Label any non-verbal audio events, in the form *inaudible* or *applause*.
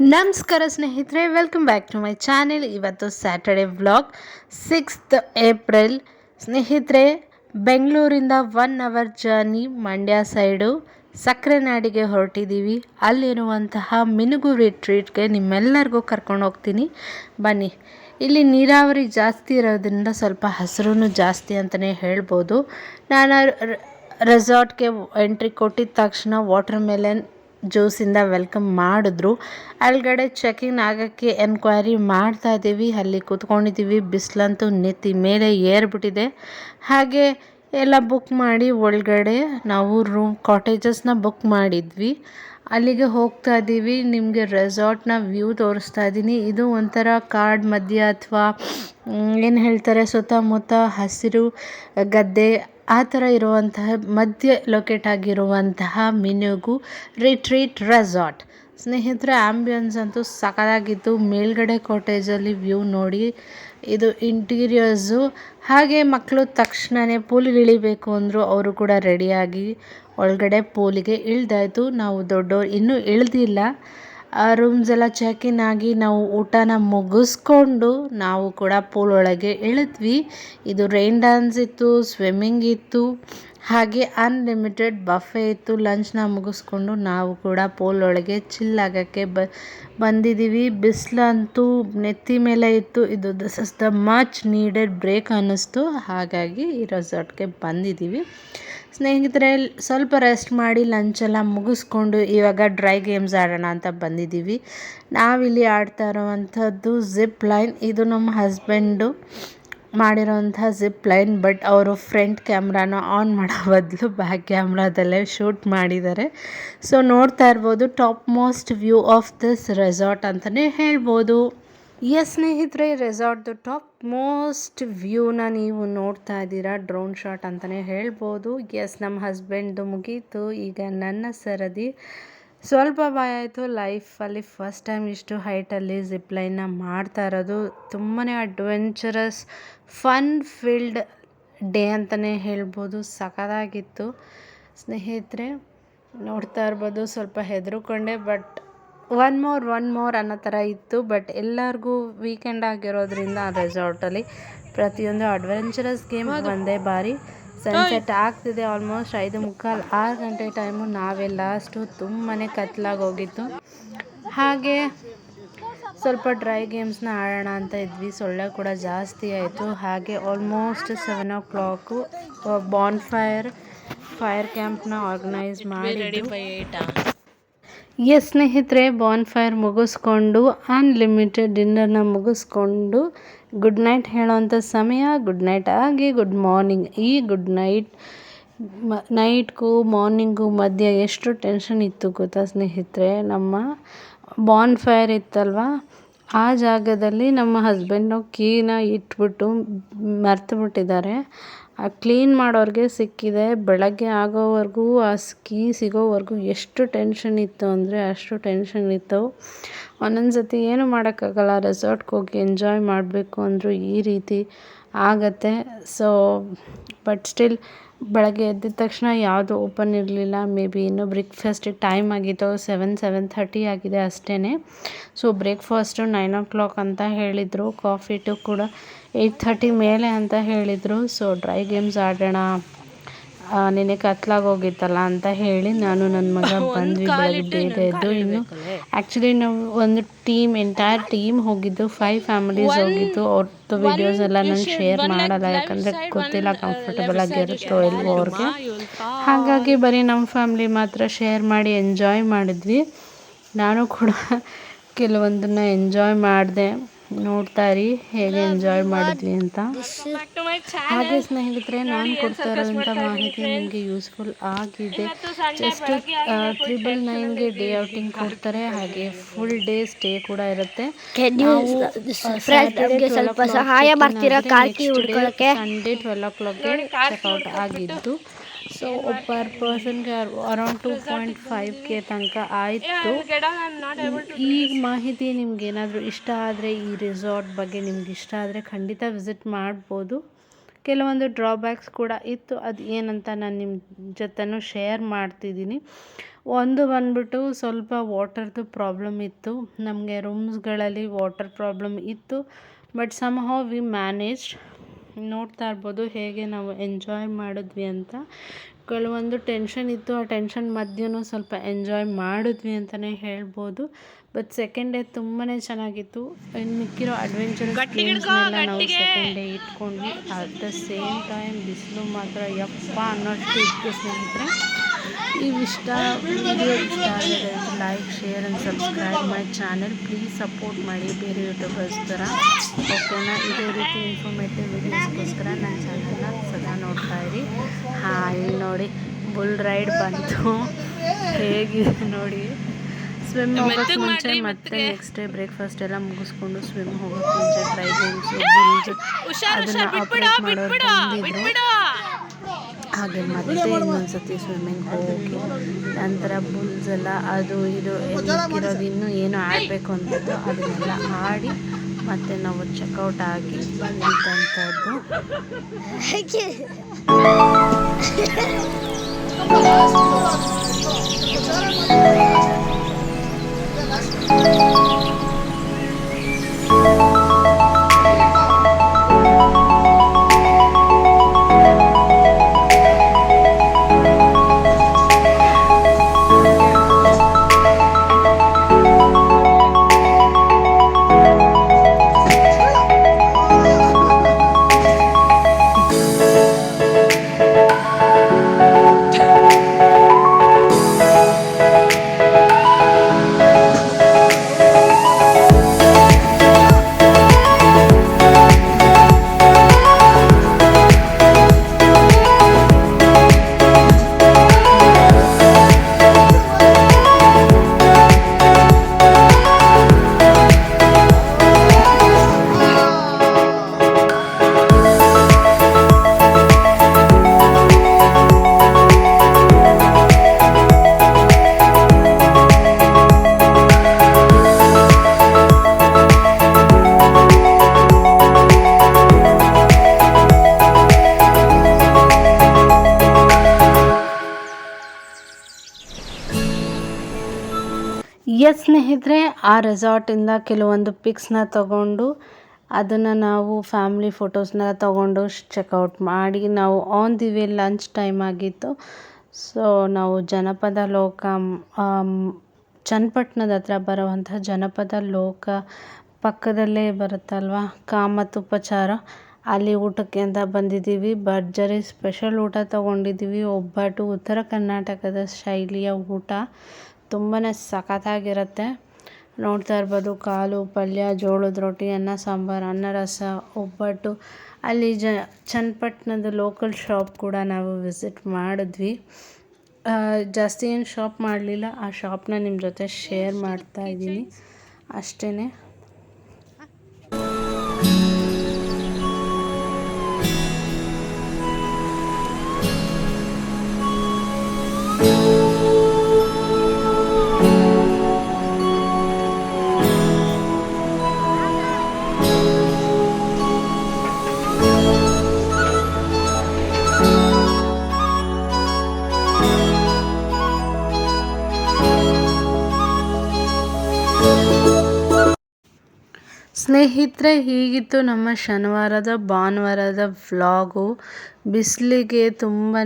ನಮಸ್ಕಾರ ಸ್ನೇಹಿತರೆ welcome back to my channel ಇವತ್ತು ಸ್ಯಾಟರ್ಡೆ ವ್ಲಾಗ್ ಸಿಕ್ಸ್ತ್ ಏಪ್ರಿಲ್ ಸ್ನೇಹಿತರೆ, ಬೆಂಗಳೂರಿಂದ one hour journey Mandya side ಸಕ್ಕರೆ ನಾಡಿಗೆ ಹೊರಟಿದ್ದೀವಿ. ಅಲ್ಲಿರುವಂತಹ ಮಿನುಗು ರಿಟ್ರೀಟ್ಗೆ ನಿಮ್ಮೆಲ್ಲರಿಗೂ ಕರ್ಕೊಂಡು ಹೋಗ್ತೀನಿ. ಬನ್ನಿ. ಇಲ್ಲಿ ನೀರಾವರಿ ಜಾಸ್ತಿ ಇರೋದ್ರಿಂದ ಸ್ವಲ್ಪ ಹಸಿರು ಜಾಸ್ತಿ ಅಂತಲೇ ಹೇಳ್ಬೋದು. ನಾನು ರೆಸಾರ್ಟ್ಗೆ ಎಂಟ್ರಿ ಕೊಟ್ಟಿದ ತಕ್ಷಣ ವಾಟರ್ ಮೆಲನ್ ಜ್ಯೂಸಿಂದ ವೆಲ್ಕಮ್ ಮಾಡಿದ್ರು. ಅಲ್ಗಡೆ ಚೆಕಿಂಗ್ ಆಗೋಕ್ಕೆ ಎನ್ಕ್ವೈರಿ ಮಾಡ್ತಾ ಇದ್ದೀವಿ. ಅಲ್ಲಿ ಕೂತ್ಕೊಂಡಿದ್ದೀವಿ. ಬಿಸಿಲಂತೂ ನೆತ್ತಿ ಮೇಲೆ ಏರ್ಬಿಟ್ಟಿದೆ. ಹಾಗೆ ಎಲ್ಲ ಬುಕ್ ಮಾಡಿ ಒಳಗಡೆ ನಾವು ರೂಮ್, ಕಾಟೇಜಸ್ನ ಬುಕ್ ಮಾಡಿದ್ವಿ. ಅಲ್ಲಿಗೆ ಹೋಗ್ತಾ ಇದ್ದೀವಿ. ನಿಮಗೆ ರೆಸಾರ್ಟ್ನ ವ್ಯೂ ತೋರಿಸ್ತಾ ಇದ್ದೀನಿ. ಇದು ಒಂಥರ ಕಾಡ್ ಮಧ್ಯ ಅಥವಾ ಏನು ಹೇಳ್ತಾರೆ, ಸುತ್ತಮುತ್ತ ಹಸಿರು ಗದ್ದೆ, ಆ ಥರ ಇರುವಂತಹ, ಮಧ್ಯ ಲೊಕೇಟ್ ಆಗಿರುವಂತಹ ಮಿನುಗು ರಿಟ್ರೀಟ್ ರೆಸಾರ್ಟ್ ಸ್ನೇಹಿತರೆ ಆ್ಯಂಬಿಯನ್ಸ್ ಅಂತೂ ಸಖತ್ತಾಗಿತ್ತು. ಮೇಲ್ಗಡೆ ಕಾಟೇಜಲ್ಲಿ ವ್ಯೂ ನೋಡಿ, ಇದು ಇಂಟೀರಿಯರ್ಸು ಹಾಗೆ ಮಕ್ಕಳು ತಕ್ಷಣವೇ ಪೂಲಿಗೆ ಇಳಿಬೇಕು ಅಂದರು, ಅವರು ಕೂಡ ರೆಡಿಯಾಗಿ ಒಳಗಡೆ ಪೋಲಿಗೆ ಇಳ್ದಾಯ್ತು. ನಾವು ದೊಡ್ಡವ್ರು ಇನ್ನೂ ಇಳ್ದಿಲ್ಲ. ಆ ರೂಮ್ಸ್ ಎಲ್ಲ ಚೆಕ್ ಇನ್ ಆಗಿ ನಾವು ಊಟನ ಮುಗಿಸ್ಕೊಂಡು ನಾವು ಕೂಡ ಪೂಲ್ ಒಳಗೆ ಇಳಿದ್ವಿ. ಇದು ರೈನ್ ಡ್ಯಾನ್ಸ್ ಇತ್ತು ಸ್ವಿಮ್ಮಿಂಗ್ ಇತ್ತು, ಹಾಗೆ ಅನ್ಲಿಮಿಟೆಡ್ ಬಫೆ ಇತ್ತು. ಲಂಚ್ನ ಮುಗಿಸ್ಕೊಂಡು ನಾವು ಕೂಡ ಪೋಲ್ ಒಳಗೆ ಚಿಲ್ ಆಗೋಕ್ಕೆ ಬ, ಬಂದಿದ್ದೀವಿ. ಬಿಸಿಲಂತೂ ನೆತ್ತಿ ಮೇಲೆ ಇತ್ತು. ಇದು this is the much needed break ಅನ್ನಿಸ್ತು. ಹಾಗಾಗಿ ಈ ರೆಸಾರ್ಟ್ಗೆ ಬಂದಿದ್ದೀವಿ. ಸ್ನೇಹಿತರೆ, ಸ್ವಲ್ಪ ರೆಸ್ಟ್ ಮಾಡಿ ಲಂಚೆಲ್ಲ ಮುಗಿಸ್ಕೊಂಡು ಇವಾಗ ಡ್ರೈ ಗೇಮ್ಸ್ ಆಡೋಣ ಅಂತ ಬಂದಿದ್ದೀವಿ. ನಾವಿಲ್ಲಿ ಆಡ್ತಾ ಇರೋವಂಥದ್ದು ಜಿಪ್ ಲೈನ್ ಇದು ನಮ್ಮ ಹಸ್ಬೆಂಡು ಮಾಡಿರೋವಂಥ ಜಿಪ್ ಲೈನ್ ಬಟ್ ಅವರು ಫ್ರಂಟ್ ಕ್ಯಾಮ್ರಾನ ಆನ್ ಮಾಡೋ ಬದಲು ಬ್ಯಾಕ್ ಕ್ಯಾಮ್ರಾದಲ್ಲೇ ಶೂಟ್ ಮಾಡಿದ್ದಾರೆ. ಸೊ ನೋಡ್ತಾ ಇರ್ಬೋದು top most view of this resort ಅಂತಲೇ ಹೇಳ್ಬೋದು. ಎಸ್ ಸ್ನೇಹಿತರೆ ರೆಸಾರ್ಟ್ದು ಟಾಪ್ ಮೋಸ್ಟ್ ವ್ಯೂನ ನೀವು ನೋಡ್ತಾ ಇದ್ದೀರಾ? ಡ್ರೋನ್ ಶಾಟ್ ಅಂತಲೇ ಹೇಳ್ಬೋದು. ಎಸ್ ನಮ್ಮ ಹಸ್ಬೆಂಡ್ದು ಮುಗೀತು. ಈಗ ನನ್ನ ಸರದಿ. ಸ್ವಲ್ಪ ಭಯ ಆಯಿತು. ಲೈಫಲ್ಲಿ ಫಸ್ಟ್ ಟೈಮ್ ಇಷ್ಟು ಹೈಟಲ್ಲಿ ಜಿಪ್ಲೈನ್ನ ಮಾಡ್ತಾ ಇರೋದು. ತುಂಬಾ ಅಡ್ವೆಂಚರಸ್ ಫನ್ ಫೀಲ್ಡ್ ಡೇ ಅಂತಲೇ ಹೇಳ್ಬೋದು. ಸಖತ್ತಾಗಿತ್ತು. ಸ್ನೇಹಿತರೆ, ನೋಡ್ತಾ ಇರ್ಬೋದು. ಸ್ವಲ್ಪ ಹೆದರ್ಕೊಂಡೆ but one more one more ಅನ್ನೋ ಥರ ಇತ್ತು ಬಟ್ ಎಲ್ಲರಿಗೂ ವೀಕೆಂಡ್ ಆಗಿರೋದ್ರಿಂದ ಆ ರೆಸಾರ್ಟಲ್ಲಿ ಪ್ರತಿಯೊಂದು ಅಡ್ವೆಂಚರಸ್ ಗೇಮ್ ಒಂದೇ ಬಾರಿ. ಸನ್ಸೆಟ್ ಆಗ್ತಿದೆ ಆಲ್ಮೋಸ್ಟ್ ಐದು ಮುಕ್ಕಾಲು ಆರು ಗಂಟೆ ಟೈಮು ನಾವೇ ಲಾಸ್ಟು ತುಂಬಾ ಕತ್ಲಾಗಿ ಹೋಗಿತ್ತು ಹಾಗೆ ಸ್ವಲ್ಪ ಡ್ರೈ ಗೇಮ್ಸ್ನ ಆಡೋಣ ಅಂತ ಇದ್ವಿ ಸೊಳ್ಳೆ ಕೂಡ ಜಾಸ್ತಿ ಆಯಿತು. ಹಾಗೆ almost seven o'clock bonfire fire ಕ್ಯಾಂಪ್ನ organise ಮಾಡಿ ಎಸ್ ಸ್ನೇಹಿತರೆ ಬಾನ್ ಫೈರ್ ಮುಗಿಸ್ಕೊಂಡು ಅನ್ಲಿಮಿಟೆಡ್ ಡಿನ್ನರ್ನ ಮುಗಿಸ್ಕೊಂಡು ಗುಡ್ ನೈಟ್ ಹೇಳೋವಂಥ ಸಮಯ ಗುಡ್ ನೈಟ್ ಆಗಿ ಗುಡ್ ಮಾರ್ನಿಂಗ್ ಈ ಗುಡ್ ನೈಟ್ ನೈಟ್ಗೂ ಮಾರ್ನಿಂಗು ಮಧ್ಯ ಎಷ್ಟು ಟೆನ್ಷನ್ ಇತ್ತು ಗೊತ್ತಾ ಸ್ನೇಹಿತರೆ? ನಮ್ಮ ಬಾನ್ ಫೈರ್ ಇತ್ತಲ್ವ? ಆ ಜಾಗದಲ್ಲಿ ನಮ್ಮ ಹಸ್ಬೆಂಡು ಕೀನ ಇಟ್ಬಿಟ್ಟು ಮರ್ತು ಬಿಟ್ಟಿದ್ದಾರೆ ಆ ಕ್ಲೀನ್ ಮಾಡೋರಿಗೆ ಸಿಕ್ಕಿದೆ. ಬೆಳಗ್ಗೆ ಆಗೋವರೆಗೂ ಆ ಕೀ ಸಿಗೋವರೆಗೂ ಎಷ್ಟು ಟೆನ್ಷನ್ ಇತ್ತು ಅಂದರೆ ಅಷ್ಟು ಟೆನ್ಷನ್ ಇತ್ತು. ಒಂದೊಂದು ಸತಿ ಏನು ಮಾಡೋಕ್ಕಾಗಲ್ಲ, ರೆಸಾರ್ಟ್ಗೆ ಹೋಗಿ ಎಂಜಾಯ್ ಮಾಡಬೇಕು ಅಂದರೂ ಈ ರೀತಿ ಆಗತ್ತೆ. ಸೊ ಬಟ್ ಸ್ಟಿಲ್ ಬೆಳಗ್ಗೆ ಎದ್ದಿದ ತಕ್ಷಣ ಯಾವುದು ಓಪನ್ ಇರಲಿಲ್ಲ. ಮೇ ಬಿ ಇನ್ನೂ ಬ್ರೇಕ್ಫಾಸ್ಟಿಗೆ ಟೈಮ್ ಆಗಿತ್ತು. ಸೆವೆನ್ ಸೆವೆನ್ ಥರ್ಟಿ ಆಗಿದೆ ಅಷ್ಟೇ so breakfast nine o'clock ಅಂತ ಹೇಳಿದರು. ಕಾಫಿ ಟು ಕೂಡ ಏಯ್ಟ್ ಥರ್ಟಿ ಮೇಲೆ ಅಂತ ಹೇಳಿದರು. ಸೊ ಡ್ರೈ ಗೇಮ್ಸ್ ಆಡೋಣ. ನಿನ್ನೆ ಕತ್ಲಾಗೋಗಿತ್ತಲ್ಲ ಅಂತ ಹೇಳಿ ನಾನು ನನ್ನ ಮಗ *laughs* ಬಂದ್ವಿ ಬೆಳಗ್ಗೆ ಬೇಗ ಎದ್ದು ಇನ್ನು ಆ್ಯಕ್ಚುಲಿ ನಾವು ಒಂದು ಟೀಮ್ ಎಂಟೈರ್ ಟೀಮ್ ಹೋಗಿದ್ದು ಫೈವ್ ಫ್ಯಾಮಿಲೀಸ್ ಹೋಗಿದ್ದು ಅವ್ರದ್ದು ವಿಡಿಯೋಸ್ ಎಲ್ಲ ನಾನು ಶೇರ್ ಮಾಡಲ್ಲ ಯಾಕಂದರೆ ಗೊತ್ತಿಲ್ಲ ಕಂಫರ್ಟಬಲ್ ಆಗಿರುತ್ತೋ ಇಲ್ವೋ ಅವ್ರಿಗೆ. ಹಾಗಾಗಿ ಬರೀ ನಮ್ಮ ಫ್ಯಾಮಿಲಿ ಮಾತ್ರ ಶೇರ್ ಮಾಡಿ ಎಂಜಾಯ್ ಮಾಡಿದ್ವಿ. ನಾನು ಕೂಡ *laughs* ಕೆಲವೊಂದನ್ನು ಎಂಜಾಯ್ ಮಾಡಿದೆ. ನೋಡ್ತಾ ಇರಿ ಹೇಗೆ ಎಂಜಾಯ್ ಮಾಡಿದ್ವಿ ಅಂತ. ಹಾಗೆ ಸ್ನೇಹಿತರೆ ನಾನು ಕೊಡ್ತಾ ಇರೋಂಥ ಮಾಹಿತಿ ನಿಮಗೆ ಯೂಸ್ಫುಲ್ ಆಗಿದೆ. ಜಸ್ಟ್ ತ್ರಿಬಲ್ ನೈನ್ಗೆ ಡೇ ಔಟಿಂಗ್ ಕೊಡ್ತಾರೆ ಹಾಗೆ ಫುಲ್ ಡೇ ಸ್ಟೇ ಕೂಡ ಇರುತ್ತೆ. ಸ್ವಲ್ಪ ಸಹಾಯ ಮಾಡ್ತೀರಾ ಸಂಡೇ ಟ್ವೆಲ್ ಓ ಕ್ಲಾಕ್ಗೆ ಚೆಕ್ಔಟ್ ಆಗಿದ್ದು. So per ಪರ್ಸನ್ಗೆ around two point five K ತನಕ ಆಯಿತು. ಈ ಮಾಹಿತಿ ನಿಮ್ಗೆ ಏನಾದರೂ ಇಷ್ಟ ಆದರೆ ಈ ರೆಸಾರ್ಟ್ ಬಗ್ಗೆ ನಿಮ್ಗೆ ಇಷ್ಟ ಆದರೆ ಖಂಡಿತ ವಿಸಿಟ್ ಮಾಡ್ಬೋದು. ಕೆಲವೊಂದು ಡ್ರಾಬ್ಯಾಕ್ಸ್ ಕೂಡ ಇತ್ತು. ಅದು ಏನಂತ ನಾನು ನಿಮ್ಮ ಜೊತೆನೂ ಶೇರ್ ಮಾಡ್ತಿದ್ದೀನಿ. ಒಂದು ಬಂದ್ಬಿಟ್ಟು ಸ್ವಲ್ಪ ವಾಟರ್ದು ಪ್ರಾಬ್ಲಮ್ ಇತ್ತು. ನಮಗೆ ರೂಮ್ಸ್ಗಳಲ್ಲಿ ವಾಟರ್ ಪ್ರಾಬ್ಲಮ್ ಇತ್ತು. But somehow we managed ನೋಡ್ತಾ ಇರ್ಬೋದು ಹೇಗೆ ನಾವು ಎಂಜಾಯ್ ಮಾಡಿದ್ವಿ ಅಂತ. ಕೆಲವೊಂದು ಟೆನ್ಷನ್ ಇತ್ತು ಆ ಟೆನ್ಷನ್ ಮಧ್ಯೆನೂ ಸ್ವಲ್ಪ ಎಂಜಾಯ್ ಮಾಡಿದ್ವಿ ಅಂತಲೇ ಹೇಳ್ಬೋದು. ಬಟ್ ಸೆಕೆಂಡ್ ಡೇ ತುಂಬಾ ಚೆನ್ನಾಗಿತ್ತು. ಇನ್ನು ಮಿಕ್ಕಿರೋ ಅಡ್ವೆಂಚರ್ ಗೇಮ್ಸ್ನೆಲ್ಲ ನಾವು ಸೆಕೆಂಡ್ ಡೇ ಇಟ್ಕೊಂಡ್ವಿ. ಅಟ್ ದ ಸೇಮ್ ಟೈಮ್ ಬಿಸಿಲು ಮಾತ್ರ ಯಪ್ಪ ಅನ್ನೋಷ್ಟು ಇತ್ತು ಸ್ನೇಹಿತರೆ. ನೀವು ಇಷ್ಟ ವಿಡಿಯೋ ಇಷ್ಟ ಆಗಿದೆ like share and subscribe my channel please support ಮಾಡಿ ಬೇರೆ ಯೂಟ್ಯೂಬರ್ಸ್ ಥರ ಓಕೆನಾ ಇದೇ ರೀತಿ ಇನ್ಫಾರ್ಮೇಟಿವ್ ವಿಡಿಯೋಸ್ಗೋಸ್ಕರ ನನ್ನ ಚಾನಲ್ನ ಸದಾ ನೋಡ್ತಾ ಇರಿ. ಹಾಂ ಇಲ್ಲಿ ನೋಡಿ ಬುಲ್ ರೈಡ್ ಬಂತು. ಹೇಗಿದೆ ನೋಡಿ. ಸ್ವಿಮ್ ಹೋಗೋಕ್ಕೆ ಮುಂಚೆ ಮತ್ತೆ? ನೆಕ್ಸ್ಟ್ ಡೇ ಬ್ರೇಕ್ಫಾಸ್ಟ್ ಎಲ್ಲ ಮುಗಿಸ್ಕೊಂಡು ಸ್ವಿಮ್ ಹೋಗೋಕ್ಕೆ ಮುಂಚೆ ಟ್ರೈ ಗೇಮ್ಸು ಅದನ್ನು ಆಪ್ರೇಟ್ ಮಾಡೋರು ಬಂದಿದ್ರು. ಹಾಗೆ ಮತ್ತೆ ಇನ್ನೊಂದ್ಸತಿ ಸ್ವಿಮ್ಮಿಂಗ್ ಹೋಗಿ ನಂತರ ಬುಲ್ಸ್ ಎಲ್ಲ ಅದು ಇದು ಇರೋದು ಇನ್ನೂ ಏನು ಆಡಬೇಕು ಅಂತದ್ದು ಅದನ್ನೆಲ್ಲ ಆಡಿ ಮತ್ತೆ ನಾವು ಚೆಕ್ಔಟ್ ಆಗಿ ಬಂದಿದ್ದಂಥದ್ದು ಎಸ್ ಸ್ನೇಹಿತರೆ, ಆ ರೆಸಾರ್ಟಿಂದ ಕೆಲವೊಂದು ಪಿಕ್ಸ್ನ ತಗೊಂಡು ಅದನ್ನು ನಾವು ಫ್ಯಾಮ್ಲಿ ಫೋಟೋಸ್ನ ತಗೊಂಡು ಚೆಕ್ಔಟ್ ಮಾಡಿ ನಾವು on the way lunch time ಆಗಿತ್ತು. ಸೊ, ನಾವು ಜನಪದ ಲೋಕ ಚನ್ನಪಟ್ಣದ ಹತ್ರ ಬರುವಂಥ ಜನಪದ ಲೋಕ ಪಕ್ಕದಲ್ಲೇ ಬರುತ್ತಲ್ವ? ಉಪಚಾರ ಅಲ್ಲಿ ಊಟಕ್ಕೆ ಅಂತ ಬಂದಿದ್ದೀವಿ. ಭರ್ಜರಿ ಸ್ಪೆಷಲ್ ಊಟ ತಗೊಂಡಿದ್ದೀವಿ. ಒಬ್ಬಟ್ಟು ಉತ್ತರ ಕರ್ನಾಟಕದ ಶೈಲಿಯ ಊಟ. ತುಂಬಾ ಸಖತ್ತಾಗಿರುತ್ತೆ. ನೋಡ್ತಾ ಇರ್ಬೋದು, ಕಾಲು, ಪಲ್ಯ, ಜೋಳದ ರೊಟ್ಟಿ, ಅನ್ನ, ಸಾಂಬಾರು, ಅನ್ನ, ರಸ, ಒಬ್ಬಟ್ಟು. ಅಲ್ಲಿ ಜ, ಚನ್ನಪಟ್ಟಣದ ಲೋಕಲ್ ಶಾಪ್ ಕೂಡ ನಾವು ವಿಸಿಟ್ ಮಾಡಿದ್ವಿ. ಜಾಸ್ತಿ ಏನು ಶಾಪ್ ಮಾಡಲಿಲ್ಲ. ಆ ಶಾಪ್ನ ನಿಮ್ಮ ಜೊತೆ ಶೇರ್ ಮಾಡ್ತಾ ಇದ್ದೀನಿ. ಅಷ್ಟೇ ಸ್ನೇಹಿತರೆ ಹೀಗಿತ್ತು ನಮ್ಮ ಶನಿವಾರದ ಭಾನುವಾರದ ವ್ಲಾಗು. ಬಿಸಿಲಿಗೆ ತುಂಬಾ